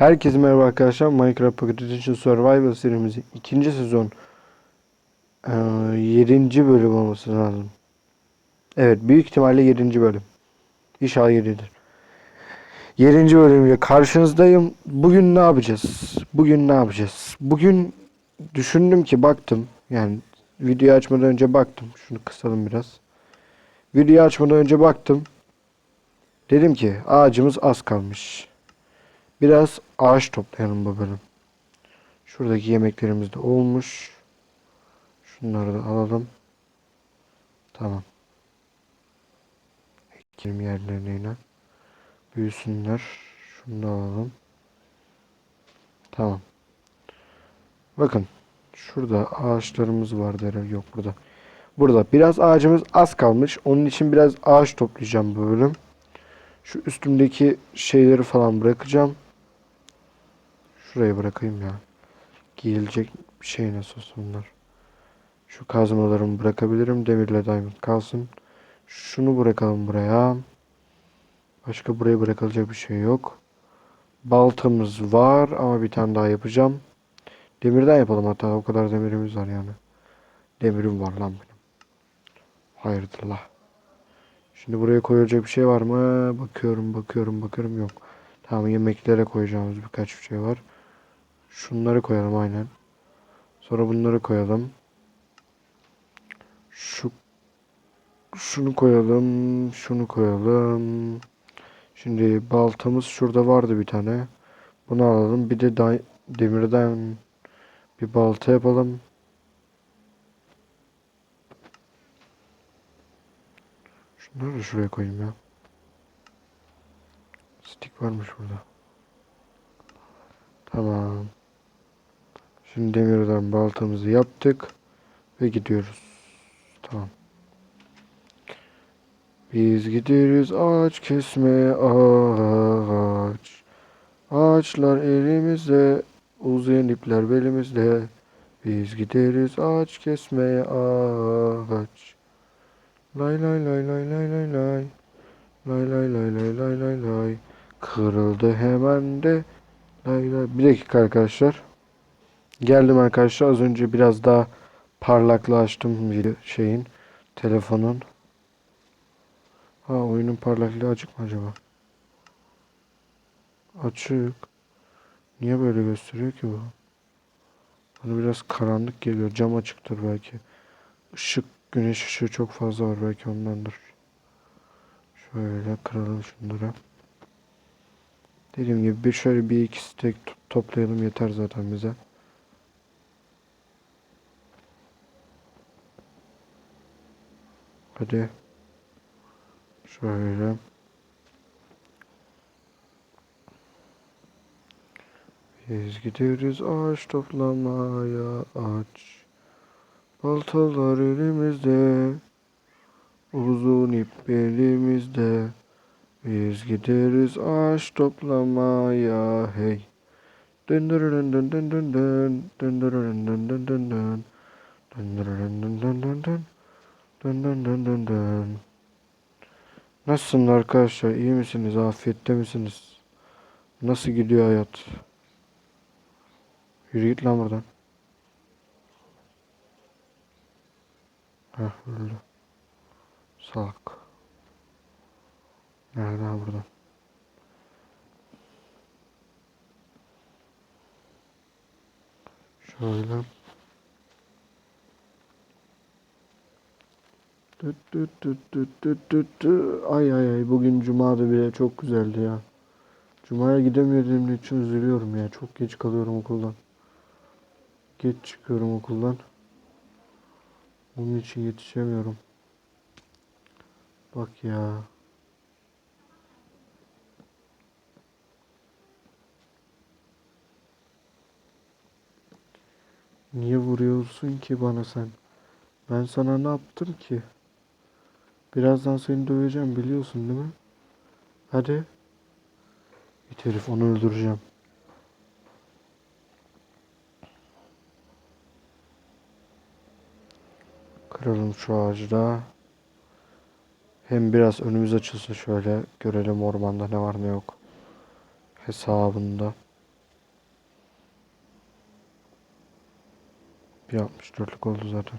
Herkese merhaba arkadaşlar. Minecraft Pocket Edition Survival serimizin ikinci sezon eee 7. bölüm olması lazım. Evet büyük ihtimalle 7. bölüm. İnşallah 7'dir. 7. bölümle karşınızdayım. Bugün ne yapacağız? Bugün ne yapacağız? Bugün düşündüm ki baktım. Yani videoyu açmadan önce baktım. Şunu kısalım biraz. Videoyu açmadan önce baktım. Dedim ki ağacımız az kalmış. Biraz ağaç toplayalım bu bölüm. Şuradaki yemeklerimiz de olmuş. Şunları da alalım. Tamam. Ekelim yerlerine yine. Büyüsünler. Şunu da alalım. Tamam. Bakın. Şurada ağaçlarımız vardı herhalde. Yok burada. Burada. Biraz ağacımız az kalmış. Onun için biraz ağaç toplayacağım bu bölüm. Şu üstümdeki şeyleri falan bırakacağım. Şuraya bırakayım ya. Giyilecek bir şey nasıl bunlar. Şu kazmalarımı bırakabilirim. Demirle diamond kalsın. Şunu bırakalım buraya. Başka buraya bırakılacak bir şey yok. Baltamız var ama bir tane daha yapacağım. Demirden yapalım hatta o kadar demirimiz var yani. Demirim var lan benim. Hayırdır. Şimdi buraya koyulacak bir şey var mı? Bakıyorum, bakıyorum, bakıyorum. Yok. Tamam yemeklere koyacağımız birkaç bir şey var. Şunları koyalım aynen. Sonra bunları koyalım. Şu şunu koyalım, şunu koyalım. Şimdi baltamız şurada vardı bir tane. Bunu alalım. Bir de demirden bir balta yapalım. Şunları da şuraya koyayım ya. Stick varmış burada. Tamam. Şimdi demirden baltamızı yaptık ve gidiyoruz. Tamam. Biz gidiyoruz ağaç kesmeye ağaç. Ağaçlar elimizde, uzayan ipler belimizde. Biz gideriz ağaç kesmeye ağaç. Lay lay lay lay lay lay lay. Lay lay lay lay lay lay lay. Kırıldı hemen de. Lay lay. Bir dakika arkadaşlar. Geldim arkadaşlar. Az önce biraz daha parlaklaştım video şeyin telefonun. Ha oyunun parlaklığı açık mı acaba? Açık. Niye böyle gösteriyor ki bu? Bana biraz karanlık geliyor. Cam açıktır belki. Işık, güneş ışığı çok fazla var belki ondandır. Şöyle kıralım şunları. Dediğim gibi bir şöyle bir iki stek to- toplayalım yeter zaten bize. Hadi. Şöyle. Biz gidiyoruz ağaç toplamaya ağaç. Baltalar elimizde. Uzun ip belimizde. Biz gideriz ağaç toplamaya hey. Dın dın dın dın dın dın dın. Dın dın dın dın dın dın dın. Dın dın dın dın dın. Nasılsınız arkadaşlar? İyi misiniz? Afiyette misiniz? Nasıl gidiyor hayat? Yürü git lan buradan. Heh öldü. Salak. Nerede buradan? Şöyle. Tüt tüt tüt tüt tüt tüt tüt. Ay ay ay bugün cumada bile çok güzeldi ya. Cuma'ya gidemediğim için üzülüyorum ya. Çok geç kalıyorum okuldan. Geç çıkıyorum okuldan. Onun için yetişemiyorum. Bak ya. Niye vuruyorsun ki bana sen? Ben sana ne yaptım ki? Birazdan seni döveceğim biliyorsun değil mi? Hadi. Bir herif onu öldüreceğim. Kıralım şu ağacı da. Hem biraz önümüz açılsın şöyle görelim ormanda ne var ne yok. Hesabında. Bir 60 oldu zaten.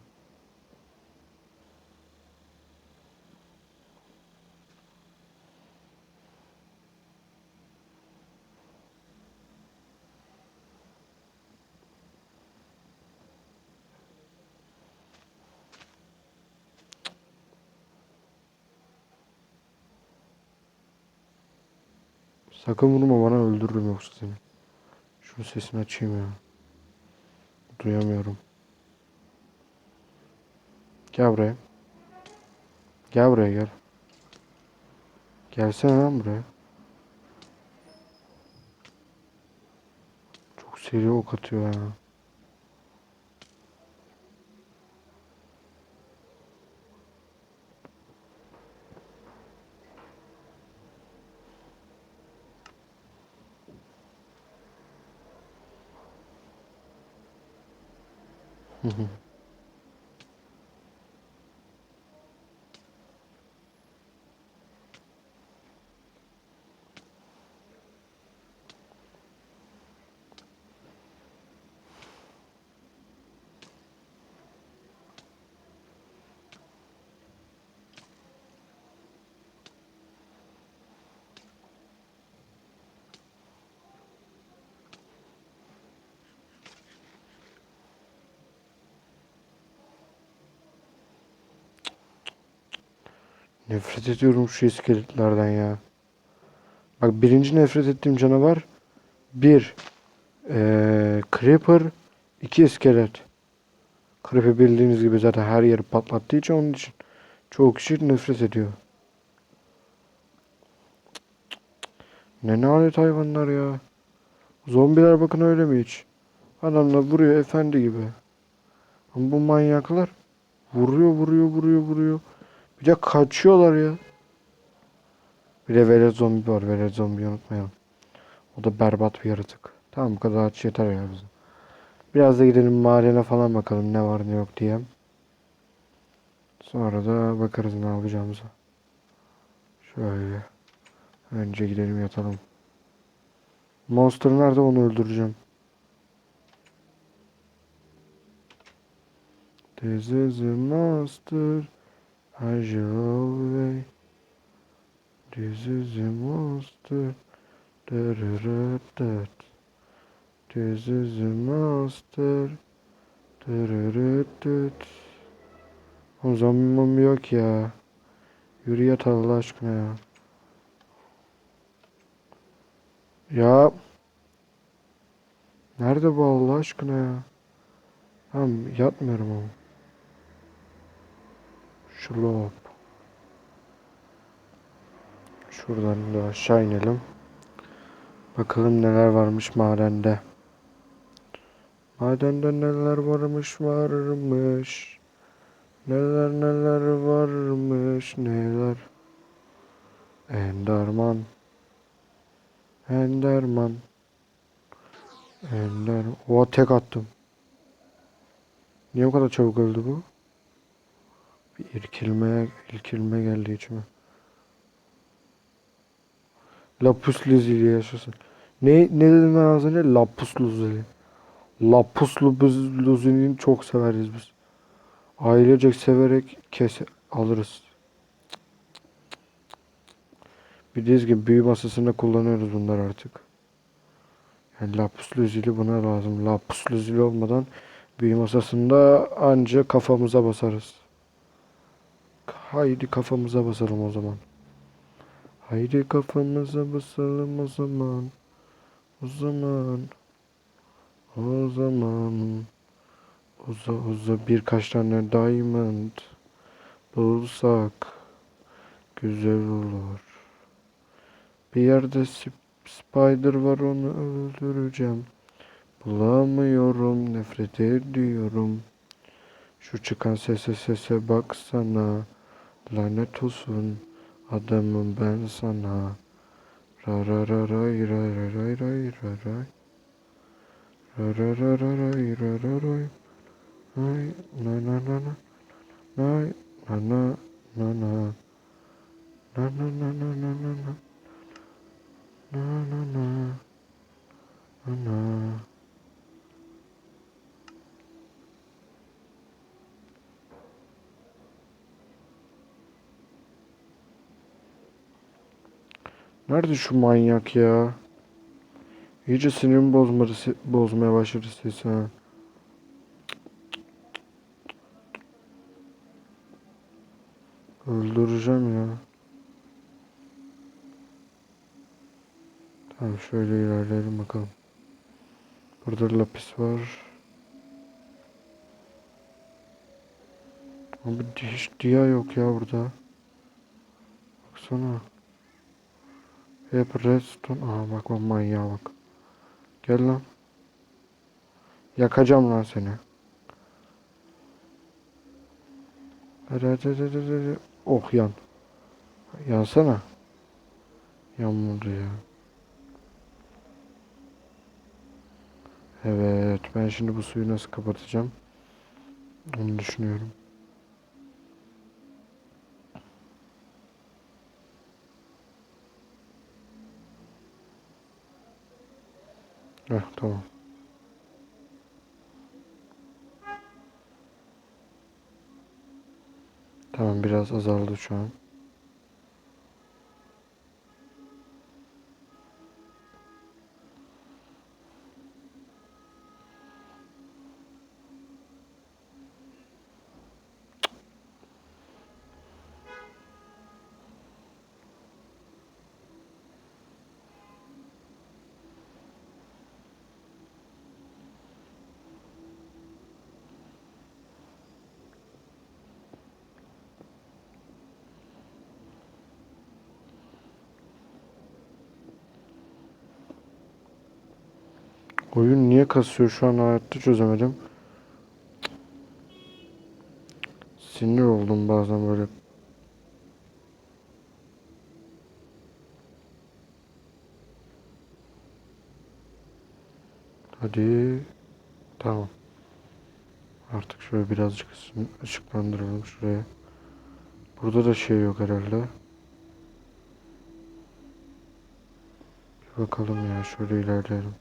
Sakın vurma bana öldürürüm yoksa seni. Şunun sesini açayım ya. Duyamıyorum. Gel buraya. Gel buraya gel. Gelsene lan buraya. Çok seri ok atıyor ya. Mm-hmm. Nefret ediyorum şu iskeletlerden ya. Bak birinci nefret ettiğim canavar bir eee, Creeper iki iskelet. Creeper bildiğiniz gibi zaten her yeri patlattığı için onun için çoğu kişi nefret ediyor. Ne nalet hayvanlar ya. Zombiler bakın öyle mi hiç? Adamlar vuruyor efendi gibi. Ama bu manyaklar vuruyor vuruyor vuruyor vuruyor. Bir de kaçıyorlar ya. Bir de velet zombi var. Velet zombi unutmayalım. O da berbat bir yaratık. Tamam bu kadar aç yeter ya bize. Biraz da gidelim madene falan bakalım ne var ne yok diye. Sonra da bakarız ne yapacağımıza. Şöyle. Önce gidelim yatalım. Monster nerede onu öldüreceğim. This is a monster. I shall away. This monster. Dırırırırt. This is a monster. Dırırırırt. O zombi mombi yok ya. Yürü yat Allah aşkına ya. Ya. Nerede bu Allah aşkına ya? Tamam yatmıyorum ama. Şlop. Şuradan da aşağı inelim. Bakalım neler varmış madende. Madende neler varmış varmış. Neler neler varmış neler. Enderman. Enderman. Ender. O tek attım. Niye bu kadar çabuk öldü bu? Bir irkilme, irkilme geldi içime. Lapus lazuli yaşasın. Ne ne dedim ben az önce? Lapus lazuli. Lapus lazuli'ni çok severiz biz. Ailecek severek kes alırız. Bildiğiniz gibi büyü masasında kullanıyoruz bunlar artık. Yani lapus lazuli buna lazım. Lapus lazuli olmadan büyü masasında anca kafamıza basarız. Haydi kafamıza basalım o zaman. Haydi kafamıza basalım o zaman. O zaman. O zaman. Uza uza birkaç tane diamond bulsak güzel olur. Bir yerde sp- spider var onu öldüreceğim. Bulamıyorum nefret ediyorum. Şu çıkan sese sese baksana. Lanet olsun adamım ben sana. Ra ra ra ray ra ra ray ray ra ray. Ra ra ra ra ray ra ra ray. Ay na na na na. Nay na na na na. Na na na na na na na. Na na na. Na na. Nerede şu manyak ya? İyice sinirimi bozmadı, bozmaya başladı ses ha. Öldüreceğim ya. Tamam şöyle ilerleyelim bakalım. Burada lapis var. Abi hiç diya yok ya burada. Baksana. Hep redstone. Aha bak bak manyağa bak. Gel lan. Yakacağım lan seni. Hadi hadi hadi. hadi. Oh yan. Yansana. Yanmadı ya. Evet ben şimdi bu suyu nasıl kapatacağım? Onu düşünüyorum. Heh, tamam. Tamam biraz azaldı şu an. Oyun niye kasıyor şu an hayatta çözemedim. Sinir oldum bazen böyle. Hadi. Tamam. Artık şöyle birazcık ışıklandıralım şuraya. Burada da şey yok herhalde. Bir bakalım ya şöyle ilerleyelim.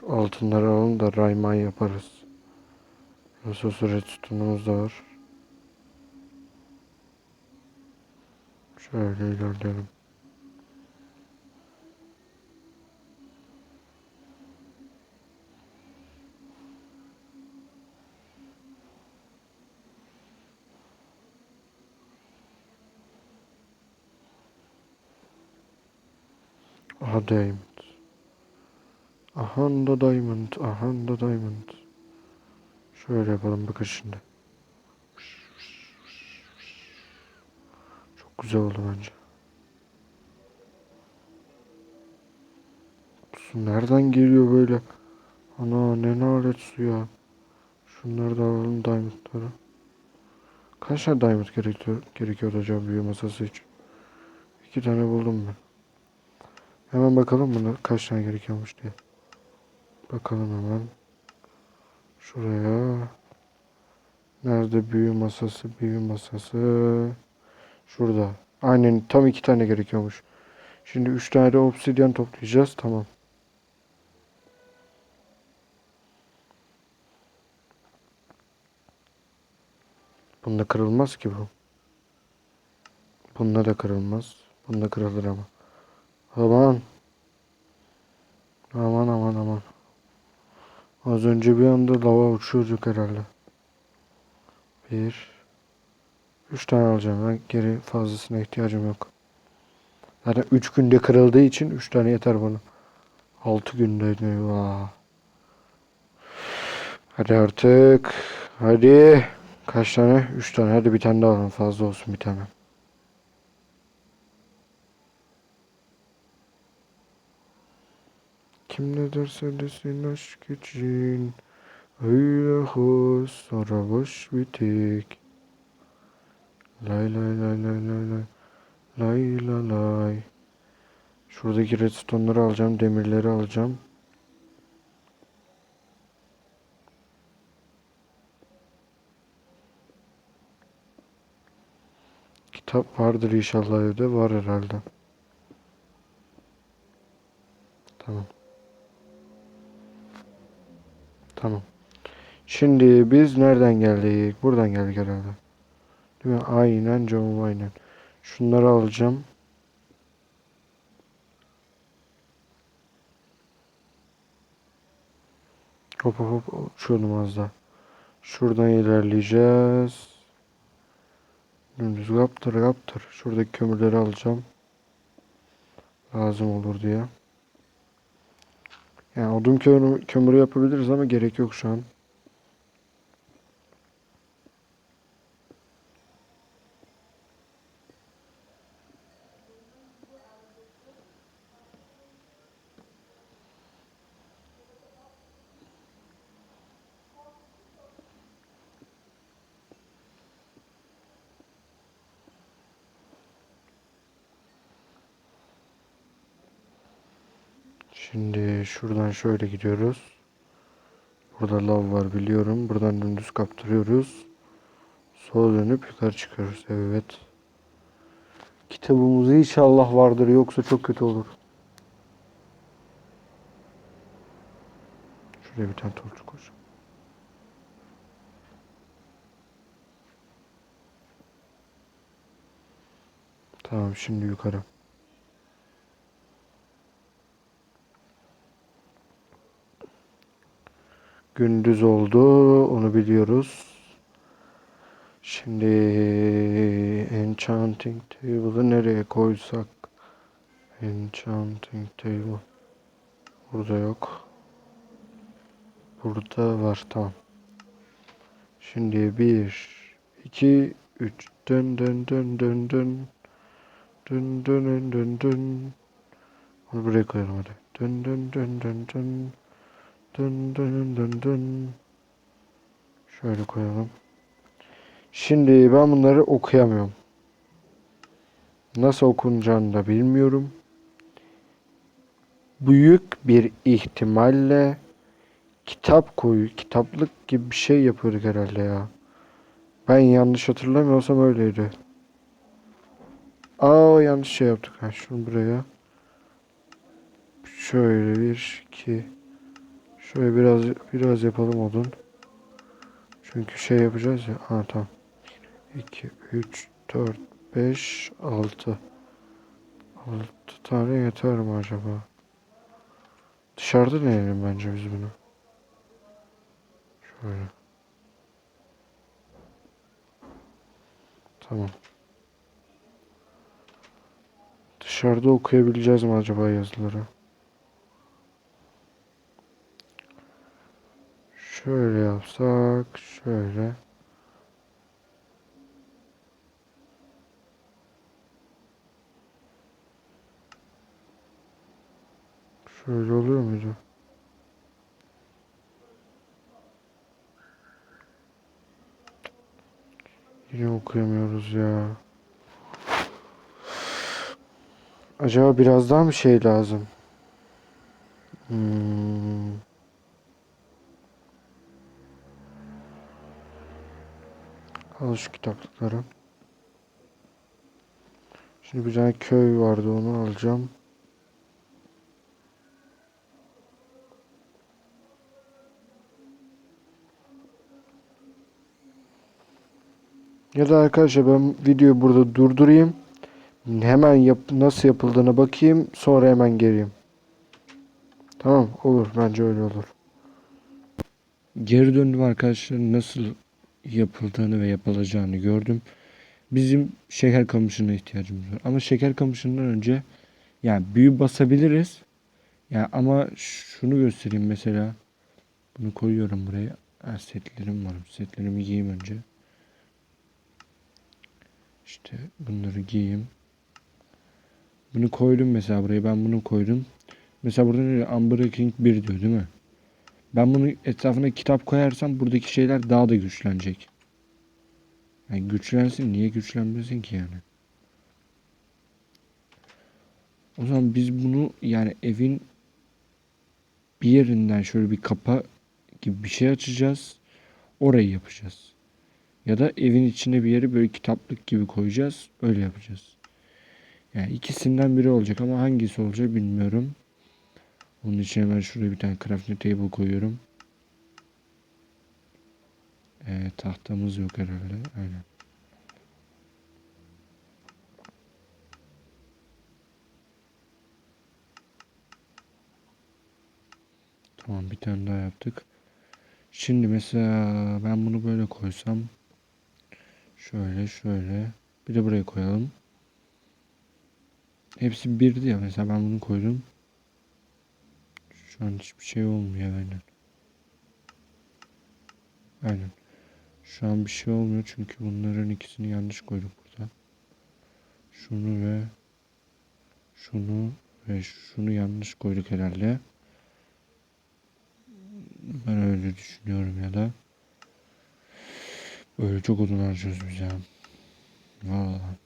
Şu altınları alalım da rayman yaparız. Nasıl olsa redstone'umuz da var. Şöyle ilerleyelim. Aha. Aha da diamond. Aha da diamond. Şöyle yapalım bakın şimdi. Çok güzel oldu bence. Su nereden geliyor böyle? Ana ne nalet su ya. Şunları da alalım diamondları. Kaç tane diamond gerekiyor, gerekiyor acaba büyü masası için? İki tane buldum ben. Hemen bakalım buna kaç tane gerekiyormuş diye. Bakalım hemen. Şuraya. Nerede büyü masası? Büyü masası. Şurada. Aynen tam iki tane gerekiyormuş. Şimdi üç tane de obsidyen toplayacağız. Tamam. Bunda kırılmaz ki bu. Bunda da kırılmaz. Bunda kırılır ama. Aman. Aman aman aman. Az önce bir anda lava uçuyorduk herhalde. Bir. Üç tane alacağım ben. Geri fazlasına ihtiyacım yok. Zaten üç günde kırıldığı için üç tane yeter bana. Altı günde eyvah. Hadi artık. Hadi. Kaç tane? Üç tane. Hadi bir tane daha alalım. Fazla olsun bir tane. Kim ne derse desin aşk için Öyle hoş sarhoş bitik Lay lay lay lay lay lay Lay lay lay Şuradaki redstone'ları alacağım, demirleri alacağım. Kitap vardır inşallah evde, var herhalde. Tamam. Tamam. Şimdi biz nereden geldik? Buradan geldik herhalde. Değil mi? Aynen canım aynen. Şunları alacağım. Hop hop hop uçuyordum az daha. Şuradan ilerleyeceğiz. Dümdüz kaptır kaptır. Şuradaki kömürleri alacağım. Lazım olur diye. Yani odun kömürü, yapabiliriz ama gerek yok şu an. Şimdi şuradan şöyle gidiyoruz. Burada lav var biliyorum. Buradan dümdüz kaptırıyoruz. Sola dönüp yukarı çıkıyoruz. Evet. Kitabımız inşallah vardır yoksa çok kötü olur. Şuraya bir tane torç koyacağım. Tamam şimdi yukarı. Gündüz oldu. Onu biliyoruz. Şimdi enchanting table'ı nereye koysak? Enchanting table. Burada yok. Burada var. Tamam. Şimdi bir, iki, üç. Dön dön dön dön dön. Dön dön dön dön dön. Onu buraya koyalım hadi. Dön dön dön dön dön. Dön dön dön dön. Şöyle koyalım. Şimdi ben bunları okuyamıyorum. Nasıl okunacağını da bilmiyorum. Büyük bir ihtimalle kitap koyu, kitaplık gibi bir şey yapıyorduk herhalde ya. Ben yanlış hatırlamıyorsam öyleydi. Aa yanlış şey yaptık. Ha, şunu buraya. Şöyle bir, iki. Şöyle biraz biraz yapalım odun. Çünkü şey yapacağız ya. Ha tamam. 2, 3, 4, 5, 6. 6 tane yeter mi acaba? Dışarıda deneyelim bence biz bunu. Şöyle. Tamam. Dışarıda okuyabileceğiz mi acaba yazıları? Şöyle yapsak, şöyle. Şöyle oluyor muydu? Yine okuyamıyoruz ya. Acaba biraz daha mı şey lazım? Hmm. Al şu kitaplıkları. Şimdi bir tane köy vardı onu alacağım. Ya da arkadaşlar ben videoyu burada durdurayım. Hemen yap nasıl yapıldığına bakayım. Sonra hemen geleyim. Tamam olur. Bence öyle olur. Geri döndüm arkadaşlar. Nasıl yapıldığını ve yapılacağını gördüm. Bizim şeker kamışına ihtiyacımız var. Ama şeker kamışından önce yani büyü basabiliriz. Yani ama şunu göstereyim mesela. Bunu koyuyorum buraya. Ha, setlerim var. Setlerimi giyeyim önce. İşte bunları giyeyim. Bunu koydum mesela buraya. Ben bunu koydum. Mesela burada ne diyor? Unbreaking 1 diyor değil mi? Ben bunu etrafına kitap koyarsam buradaki şeyler daha da güçlenecek. Yani güçlensin. Niye güçlenmesin ki yani? O zaman biz bunu yani evin bir yerinden şöyle bir kapa gibi bir şey açacağız. Orayı yapacağız. Ya da evin içine bir yeri böyle kitaplık gibi koyacağız. Öyle yapacağız. Yani ikisinden biri olacak ama hangisi olacak bilmiyorum. Onun için hemen şuraya bir tane crafting table koyuyorum. Ee, tahtamız yok herhalde. Aynen. Tamam bir tane daha yaptık. Şimdi mesela ben bunu böyle koysam şöyle şöyle bir de buraya koyalım. Hepsi birdi ya mesela ben bunu koydum. Şu an hiçbir şey olmuyor aynen. Aynen. Şu an bir şey olmuyor çünkü bunların ikisini yanlış koyduk burada. Şunu ve şunu ve şunu yanlış koyduk herhalde. Ben öyle düşünüyorum ya da böyle çok odun harcıyoruz biz ya. Vallahi.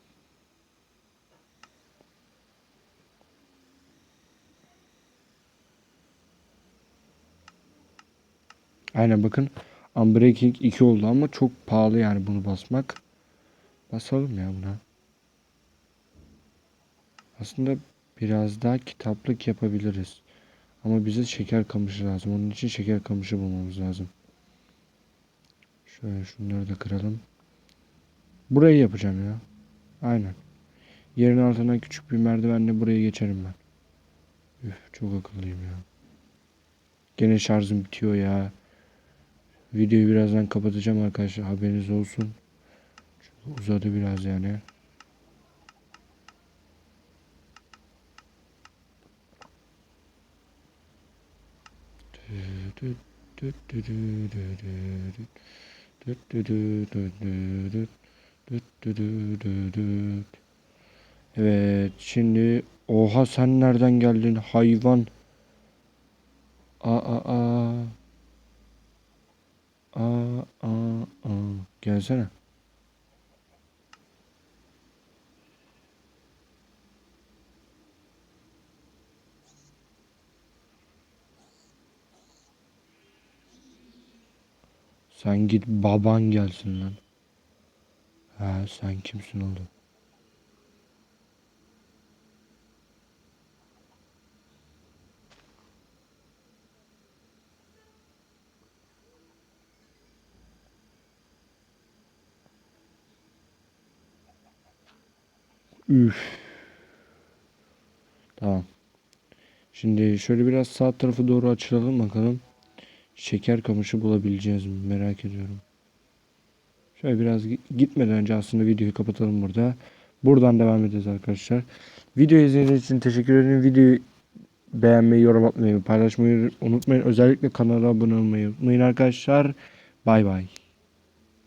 Aynen bakın Unbreaking 2 oldu ama çok pahalı yani bunu basmak. Basalım ya buna. Aslında biraz daha kitaplık yapabiliriz. Ama bize şeker kamışı lazım. Onun için şeker kamışı bulmamız lazım. Şöyle şunları da kıralım. Burayı yapacağım ya. Aynen. Yerin altından küçük bir merdivenle buraya geçerim ben. Üf çok akıllıyım ya. Gene şarjım bitiyor ya. Videoyu birazdan kapatacağım arkadaşlar. Haberiniz olsun. Çünkü uzadı biraz yani. Evet şimdi oha sen nereden geldin hayvan? Aa aa aa. Aa aa aa. Gelsene. Sen git baban gelsin lan. Ha sen kimsin oğlum? Üf. Tamam. Şimdi şöyle biraz sağ tarafı doğru açılalım bakalım. Şeker kamışı bulabileceğiz mi merak ediyorum. Şöyle biraz gi- gitmeden önce aslında videoyu kapatalım burada. Buradan devam edeceğiz arkadaşlar. Video izlediğiniz için teşekkür ederim. Videoyu beğenmeyi, yorum atmayı, paylaşmayı unutmayın. Özellikle kanala abone olmayı unutmayın arkadaşlar. Bay bay.